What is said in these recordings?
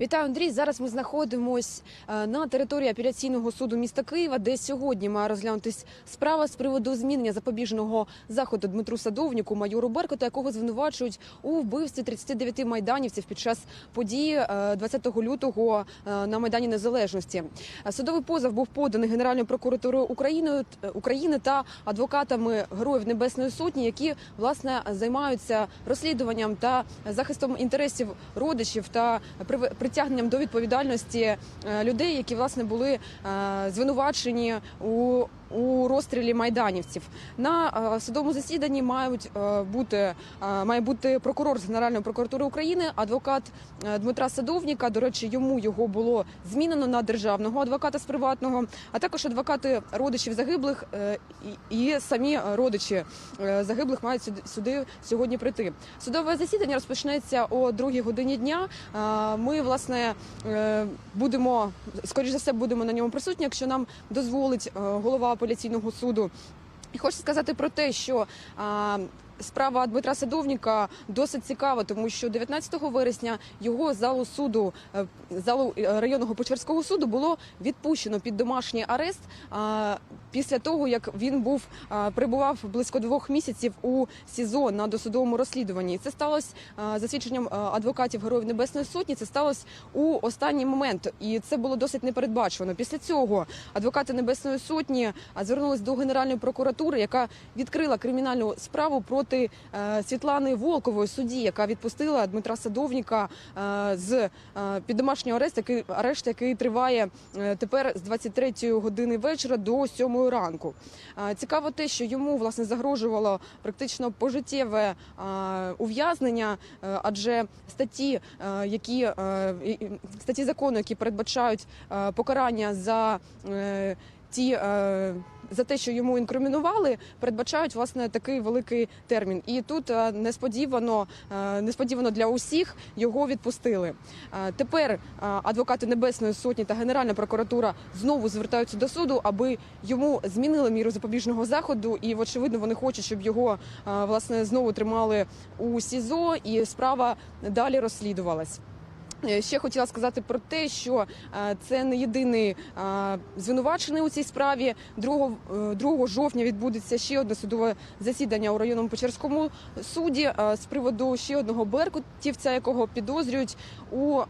Вітаю, Андрій. Зараз ми знаходимось е, на території апеляційного суду міста Києва, де сьогодні має розглянутись справа з приводу змінення запобіжного заходу Дмитру Садовніку, майору Беркута, якого звинувачують у вбивстві 39 майданівців під час події е, 20 лютого е, на майдані Незалежності. Е, Судовий позов був поданий Генеральною прокуратурою України е, України та адвокатами Героїв Небесної Сотні, які власне займаються розслідуванням та захистом інтересів родичів та прив- притягненням до відповідальності е, людей, які власне були е, звинувачені у. У розстрілі майданівців на е, судовому засіданні мають е, бути е, має бути прокурор з Генеральної прокуратури України, адвокат Дмитра Садовніка. До речі, йому його було змінено на державного адвоката з приватного, а також адвокати родичів загиблих і, самі родичі загиблих мають сюди, сьогодні прийти. Судове засідання розпочнеться о другій годині дня. Ми власне будемо скоріш за все будемо на ньому присутні, якщо нам дозволить голова апеляційного суду. І хочу сказати про те, що а, справа Дмитра Садовніка досить цікава, тому що 19 вересня його залу суду е, залу е, районного Печерського суду було відпущено під домашній арест після того, як він був а, перебував близько двох місяців у СІЗО на досудовому розслідуванні. Це сталося за свідченням адвокатів Героїв Небесної Сотні. Це сталося у останній момент, і це було досить непередбачувано. Після цього адвокати Небесної Сотні звернулись до Генеральної прокуратури, яка відкрила кримінальну справу проти е, Світлани Волкової судді, яка відпустила Дмитра Садовніка е, з е, під домашнього арест, який арешт, який триває тепер з 23 години вечора до 7 ранку. Цікаво те, що йому власне загрожувало практично пожиттєве ув'язнення, адже статті, які статті закону, які передбачають покарання за ті. е, За те, що йому інкримінували, передбачають власне такий великий термін. І тут е, несподівано, е, несподівано для усіх його відпустили. Тепер адвокати Небесної Сотні та Генеральна прокуратура знову звертаються до суду, аби йому змінили міру запобіжного заходу. І очевидно, вони хочуть, щоб його власне знову тримали у СІЗО, і справа далі розслідувалась. Е, Ще хотіла сказати про те, що е, це не єдиний е, звинувачений у цій справі. 2, е, 2 жовтня відбудеться ще одне судове засідання у районному Печерському суді з приводу ще одного беркутівця, якого підозрюють у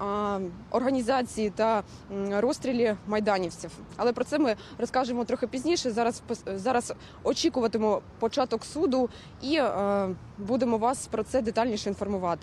організації та розстрілі майданівців. Але про це ми розкажемо трохи пізніше. Зараз зараз очікуватимемо початок суду і будемо вас про це детальніше інформувати.